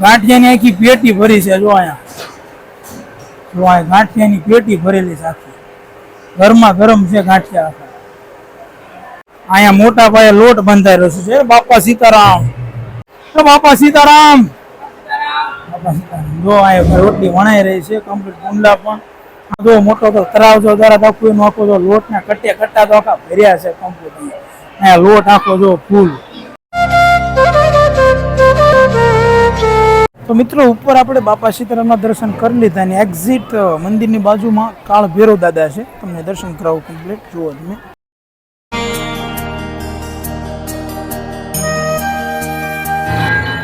ગાંઠિયાની આખી પેટી ભરી છે, જો અહીંયા. જો અહીંયા ગાંઠિયાની પેટી ભરેલી છે આખી. ગરમા ગરમ છે ગાંઠિયા અહીંયા મોટા પાયે લોટ રહ્યો છે બાપા સીતારામ. બાપા સીતારામ. બાપા સીતારામ. જો અહીંયા રોટલી વણાઈ રહી છે કમ્પ્લીટ કુંડલા પણ. જો મોટો તો તરાવ જો દ્વારા આખું એનો આખો જો લોટના કટ્યા કટ્ટા તો આખા ભર્યા છે કમ્પ્લીટ અહીંયા લોટ આખો જો ફૂલ. તો મિત્રો, ઉપર આપણે બાપા સીતારામના દર્શન કરી લીધા અને એક્ઝિટ મંદિરની બાજુમાં કાળ ભેરો દાદા છે. તમને દર્શન કરાવું કમ્પ્લીટ જુઓ તમે.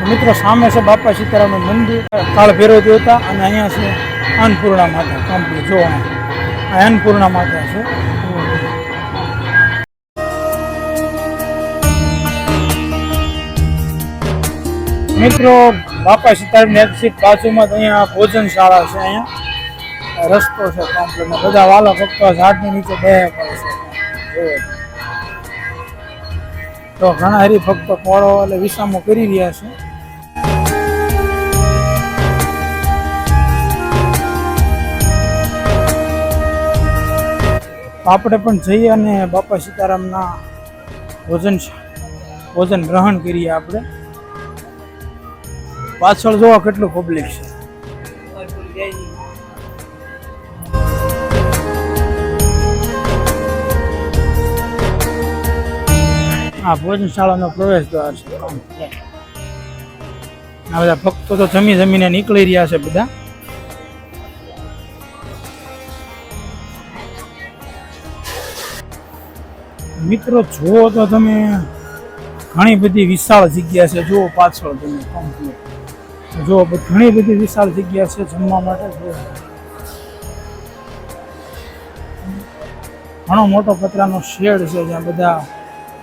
મિત્રો, સામે છે બાપા સીતારામનું મંદિર. કાળ ભેરો દેવતા અને અહીંયા છે અન્નપૂર્ણા માતા. કમ્પ્લીટ જોવા અન્નપૂર્ણા માતા છે. મિત્રો, બાપા સીતારામની એક્ઝિટ બાજુમાં જ અહીંયા ભોજનશાળા છે અહીંયા. રસ્તો છે કોમ્પ્લેટ બધા વાલા ભક્તો ઝાડની નીચે બે પડે છે. તો ઘણા હરિભક્તો પોળો એટલે વિસામો કરી રહ્યા છે. આપણે પણ જઈએ અને બાપા સીતારામના ભોજન ભોજન ગ્રહણ કરીએ આપણે. પાછળ જોવા કેટલું પબ્લિક છે. આ ભોજનશાળાનો પ્રવેશ દ્વાર છે. આ બધા ભક્તો તો જમી જમીને નીકળી રહ્યા છે બધા. મિત્રો, જુઓ તો તમે ઘણી બધી વિશાળ જગ્યા છે. જુઓ પાછળ તમે complete. બ- ઘણી બધી વિશાળ જગ્યા છે જમવા માટે ઘણો મોટો પતરાનો શેડ છે જ્યાં બધા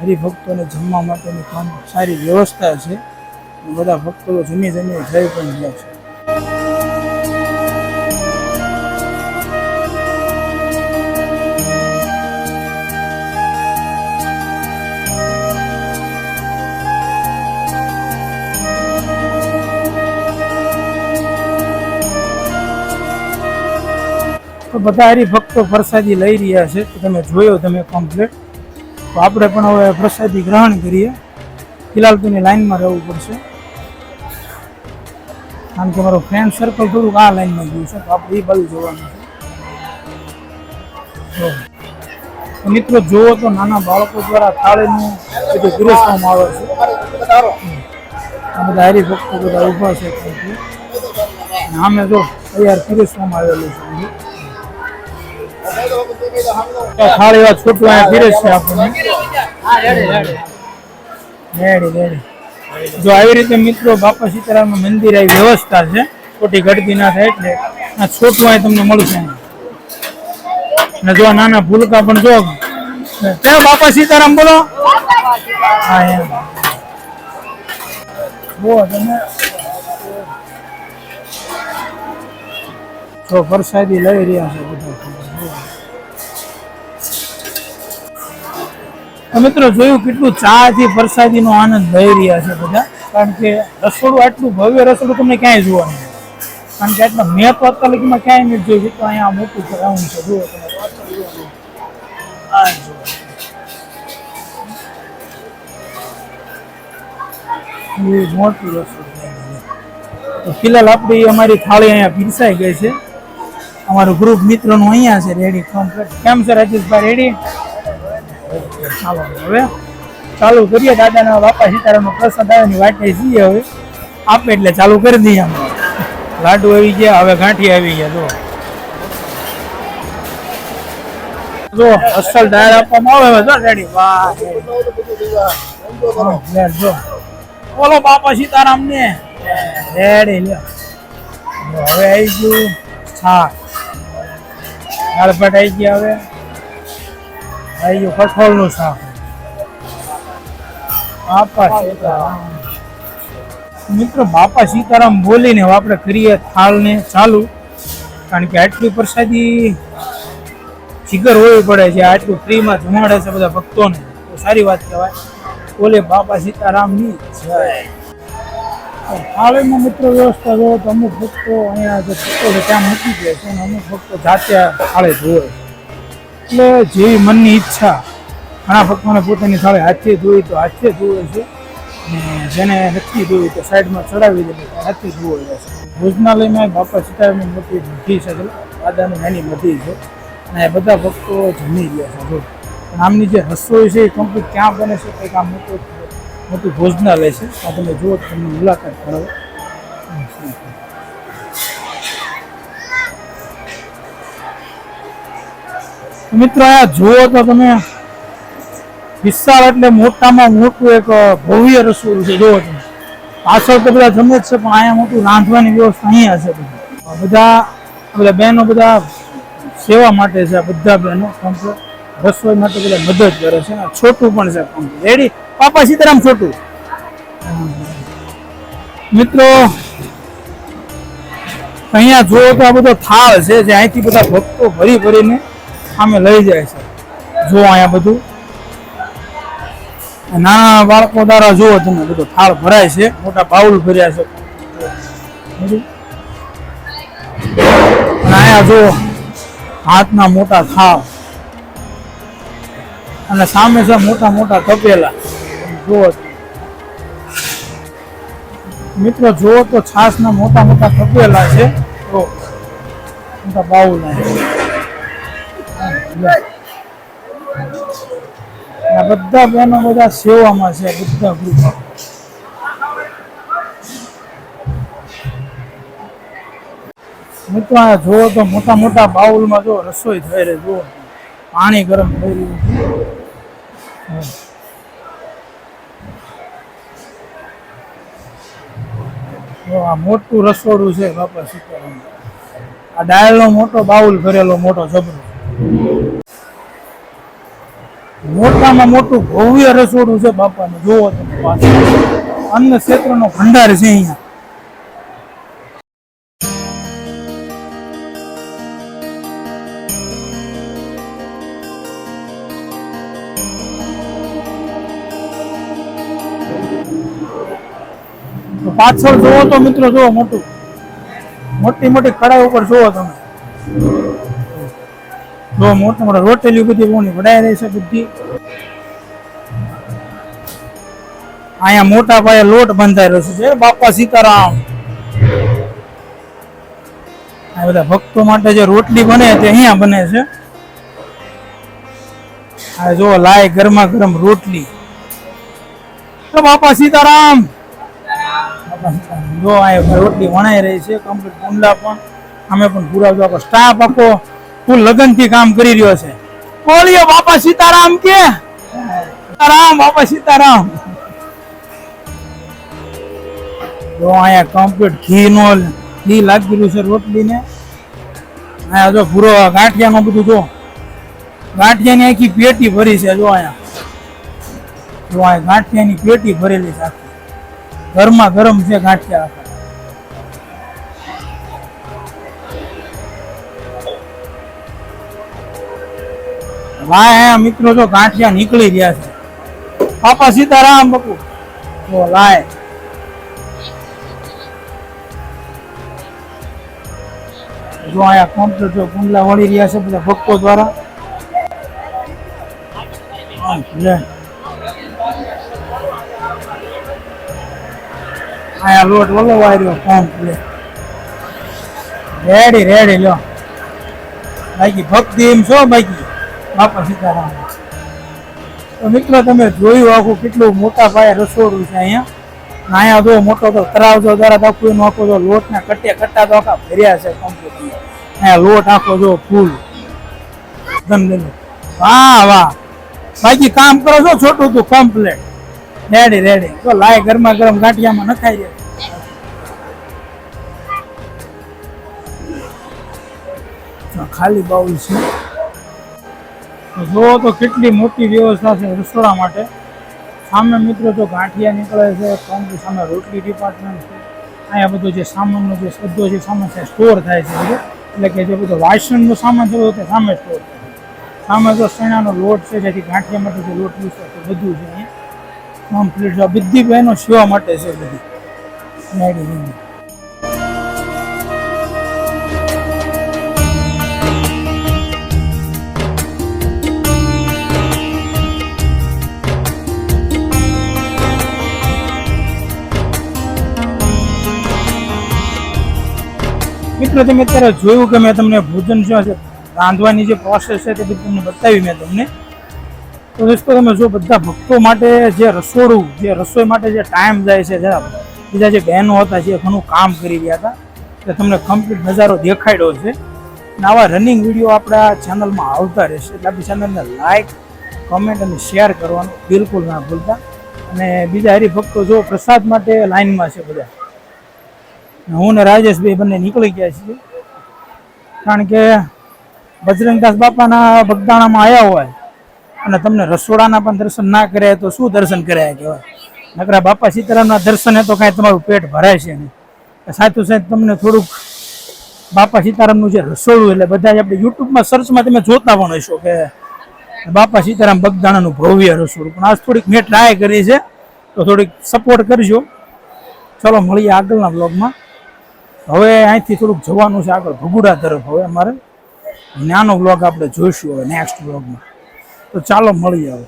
હરિભક્તોને જમવા માટેની સારી વ્યવસ્થા છે. બધા ભક્તો જમી જમી જઈ પણ ગયા છે. તો બધા હરિભક્તો પ્રસાદી લઈ રહ્યા છે. તમે જોયો તમે કમ્પ્લીટ તો આપણે પણ હવે પ્રસાદી ગ્રહણ કરીએ. ફિલહાલ તેની લાઈનમાં રહેવું પડશે. કારણ કે મારો ફ્રેન્ડ સર્કલ થોડુંક આ લાઈનમાં ગયું છે, તો આપણે એ બધું જોવાનું છે. તો મિત્રો જુઓ તો નાના બાળકો દ્વારા થાળીનું બધું પીરસવામાં આવે છે. આ બધા હરિભક્તો બધા ઊભા છે. આમે જો તૈયાર પીરસવામાં આવેલું છે. થાળી વાત છૂટું અહીંયા ફીરે છે આપણને. જો આવી રીતે મિત્રો બાપા સીતારામ મંદિર આવી વ્યવસ્થા છે ખોટી ગળતી ના થાય એટલે આ છોટું અહીં તમને મળશે ને જો નાના ભૂલકા પણ જો ક્યાં બાપા સીતારામ બોલો. હા એમ. જુઓ તમે તો પ્રસાદી લઈ રહ્યા છે. મિત્રો જોયું કેટલું ચાથી પ્રસાદીનો આનંદ લઈ રહ્યા છે બધા. કારણ કે રસોડું આટલું ભવ્ય રસોડું તમને ક્યાંય જોવા નહીં કારણ કે આટલા મેં તો અત્યાર ક્યાંય નથી જોયું. તો અહીંયા મોટું ગ્રાઉન્ડ છે. જુઓ તમે ફિલહાલ આપણી અમારી થાળી અહીંયા પીરસાઈ ગઈ છે. અમારું ગ્રુપ મિત્રોનું અહીંયા છે રેડી કમ્પ્લીટ કેમ છે રાજેશભાઈ રેડી ચાલો હવે ચાલુ કરીએ દાદાના બાપા સીતારામનો પ્રસાદ આવે વાટે જઈએ હવે. આપે એટલે ચાલુ કરી દઈએ અમે લાડુ આવી ગયા, હવે ગાંઠી આવી ગયા જો જો અસલ ડાયર આપવામાં આવે જો, રેડી. વાહ જો બોલો બાપા સીતારામ ને રેડી લ્યો હવે આવી ગયું. હા. દાળ આવી ગયા હવે. આવી ગયું કઠોળનું શાક. બાપા સીતારામ. મિત્રો, બાપા સીતારામ બોલીને આપણે કરીએ થાળને ચાલુ. કારણ કે આટલી પ્રસાદી જીગર હોવી પડે છે, આટલું ફ્રીમાં જમાડે છે બધા ભક્તોને. તો સારી વાત કહેવાય. બોલે બાપા સીતારામની જય. થાળીમાં મિત્ર વ્યવસ્થા જો તો અમુક ભક્તો અહીંયા જે ભક્તો છે ત્યાં મૂકી દે છે અને અમુક ભક્તો જાતે થાળે જોવે. છે એટલે જેવી મનની ઈચ્છા ઘણા ભક્તોને પોતાની થાળે હાથે ધોઈ તો હાથે ધોવે છે. ને જેને નથી ધોઈ તો સાઈડમાં ચડાવી દે તો હાથે ધોવે છે. ભોજનાલયમાં બાપા સીતારામની મોટી મઢી છે દાદાની નાની મઢી છે. અને એ બધા ભક્તો જમી ગયા છે જો. આમની જે રસોઈ છે એ કમ્પ્લીટ ક્યાં બને છે કંઈક આ મોટું મોટું ભોજનાલય છે. આ તમે જુઓ તમને મુલાકાત કરાવો. મિત્રો, આ જુઓ તો તમે વિસ્તાર એટલે મોટામાં મોટું એક ભવ્ય રસોડું છે. જુઓ તમે. પાછળ તો બધા જમે જ છે, પણ અહીંયા મોટું રાંધવાની વ્યવસ્થા અહીંયા છે બધા. એટલે બહેનો બધા સેવા માટે છે બધા બહેનો. રસોઈ માટે બધા મદદ કરે છે. છોટું પણ છે રેડી? પાપા સીતારામ છોટું. મિત્રો, અહીંયા જુઓ તો આ બધો થાળ છે, જે અહીંથી બધા ભક્તો ભરી ભરીને સામે લઈ જાય છે. જો અહીંયા બધું. નાના બાળકો દ્વારા જુઓ તમે, બધો થાળ ભરાય છે. મોટા બાઉલ ભર્યા છે. અહીંયા જુઓ, હાથના મોટા થાળ. અને સામે છે મોટા મોટા તપેલા. જુઓ. મિત્રો, જુઓ તો છાસના મોટા મોટા તપેલા છે. તો મોટા બાઉલ આ બધા બહેનો બધા સેવામાં છે, બધા ગ્રુપ મિત્રો આ જુઓ તો મોટા મોટા બાઉલમાં જો રસોઈ થઈ રહી, જુઓ. પાણી ગરમ થઈ રહ્યું આ મોટું રસોડું છે, બાપા સીતારામ. આ ડાયલનો મોટો બાઉલ ભરેલો મોટો જબરો. મોટામાં મોટું ભવ્ય રસોડું છે બાપાનું. જોવો તમે અન્ન ક્ષેત્રનો ભંડાર છે અહીંયા. પાછળ જોવો તો મિત્રો જોવો મોટું. મોટી મોટી કડાઈ ઉપર જોવો તમે. જો મોટા મોટા રોટેલી બધી બોની વડાઈ રહી છે બધી. અહીંયા મોટા પાયે લોટ બંધાઈ રહ્યો છે બાપા સીતારામ. આ બધા ભક્તો માટે જે રોટલી બને તે અહીંયા બને છે. આ જો લાય ગરમા ગરમ રોટલી. તો બાપા સીતારામ. જો આ રોટલી વણાઈ રહી છે કમ્પ્લીટ ગુંડલા પણ. અમે પણ પૂરા જો આખો સ્ટાફ લગનથી કામ કરી રહ્યો છે. બોલીએ બાપા સીતારામ કે? સીતારામ, બાપા સીતારામ. જો અહીંયા કમ્પ્લીટ ઘી નો ઘી લાગી રહ્યું છે રોટલીને. અહીંયા જો પૂરો ગાંઠિયામાં બધું જો. ગાંઠિયાની આખી પેટી ભરી છે જો અહીંયા. જો અહીંયા ગાંઠિયાની પેટી ભરેલી છે આખી. ગરમા ગરમ છે ગાંઠિયા. લાય મિત્રો, જો ગાંઠિયા નીકળી રહ્યા છે. પાપા સીતારામ બકુ જો લાય. જો અહીંયા કોમ્પ્યુટર જો કુંડલા વળી રહ્યા છે બધા ભક્તો દ્વારા. લે. અહીંયા લોટ વલોવાઈ રહ્યો કમ્પ્લીટ રેડી રેડી, લ્યો. બાકી ભક્તિ એમ છો, બાકી? બાપા સીતારામ તો મિત્રો, તમે જોયું આખું કેટલું મોટા પાયે રસોડું છે અહીંયા. અહીંયા જો મોટો તો તરાવજો દ્વારા આખું એનું આખો જો લોટના કટ્યા કટ્ટા તો આખા ભર્યા છે કમ્પ્લીટ અહીંયા લોટ આખો જો ફૂલ. એકદમ વાહ વાહ. બાકી કામ કરો છો? છોટું તું કમ્પ્લેટ રેડી રેડી તો લાય ગરમા ગરમ ગાંઠિયામાં નખાઈ જાય ખાલી બાઉલ છે. જુઓ તો કેટલી મોટી વ્યવસ્થા છે રસોડા માટે. સામે મિત્રો તો ગાંઠિયા નીકળે છે કોમ્બુ સામે રોટલી ડિપાર્ટમેન્ટ છે. અહીંયા બધો જે સામાનનો જે બધો જે સામાન છે સ્ટોર થાય છે એટલે કે જે બધો વાસણનો સામાન છે તે સામે સ્ટોર થાય સામે જો શેણાનો લોટ છે, જેથી ગાંઠિયા માટે જે લોટ યુઝ છે, બધું છે અહીંયા. કમ્પ્લીટ બધી બહેનો સેવા માટે છે બધી. મિત્રો, તમે અત્યારે જોયું કે મેં તમને ભોજન શું છે, રાંધવાની જે પ્રોસેસ છે તે બધી તમને બતાવી મેં તમને. તો દોસ્તો, તમે જો બધા ભક્તો માટે જે રસોડું, જે રસોઈ માટે જે ટાઈમ જાય છે, જરા બીજા જે બહેનો હતા જે ઘણું કામ કરી રહ્યા હતા, તે તમને કમ્પ્લીટ નજારો દેખાડ્યો છે. અને આવા રનિંગ વીડિયો આપણા ચેનલમાં આવતા રહેશે. એટલે આપણી ચેનલને લાઇક કમેન્ટ અને શેર કરવાનું બિલકુલ ના ભૂલતા. અને બીજા હરિભક્તો જો પ્રસાદ માટે લાઇનમાં છે બધા હું ને રાજેશભાઈ બંને નીકળી ગયા છીએ. કારણ કે બજરંગદાસ બાપાના બગદાણામાં આવ્યા હોય અને તમને રસોડાના પણ દર્શન ના કર્યા તો શું દર્શન કર્યા કહેવાય? નકરા બાપા સીતારામના દર્શને તો કાંઈ તમારું પેટ ભરાય છે નહીં. સાચું સાહેબ, તમને થોડુંક બાપા સીતારામનું જે રસોડું એટલે બધા જ આપણે યુટ્યુબમાં સર્ચમાં તમે જોતા પણ હશો કે બાપા સીતારામ બગદાણાનું ભવ્ય રસોડું. પણ આજ થોડીક મેં ટ્રાય કરી છે, તો થોડીક સપોર્ટ કરજો. ચલો, મળીએ આગળના બ્લોગમાં હવે અહીંથી થોડુંક જવાનું છે આગળ ભગુડા તરફ હવે અમારે નાનો બ્લોગ આપણે જોઈશું હવે નેક્સ્ટ બ્લોગમાં તો ચાલો મળીએ હવે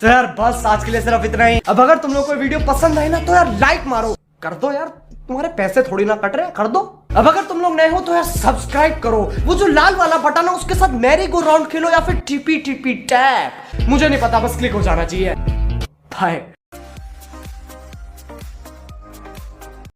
तो यार बस आज के लिए सिर्फ इतना ही अब अगर तुम लोग को वीडियो पसंद आई ना तो यार लाइक मारो कर दो यार तुम्हारे पैसे थोड़ी ना कट रहे हैं कर दो अब अगर तुम लोग नए हो तो यार सब्सक्राइब करो वो जो लाल वाला बटन है उसके साथ मैरी गो राउंड खेलो या फिर टीपी टीपी टैप मुझे नहीं पता बस क्लिक हो जाना चाहिए बाय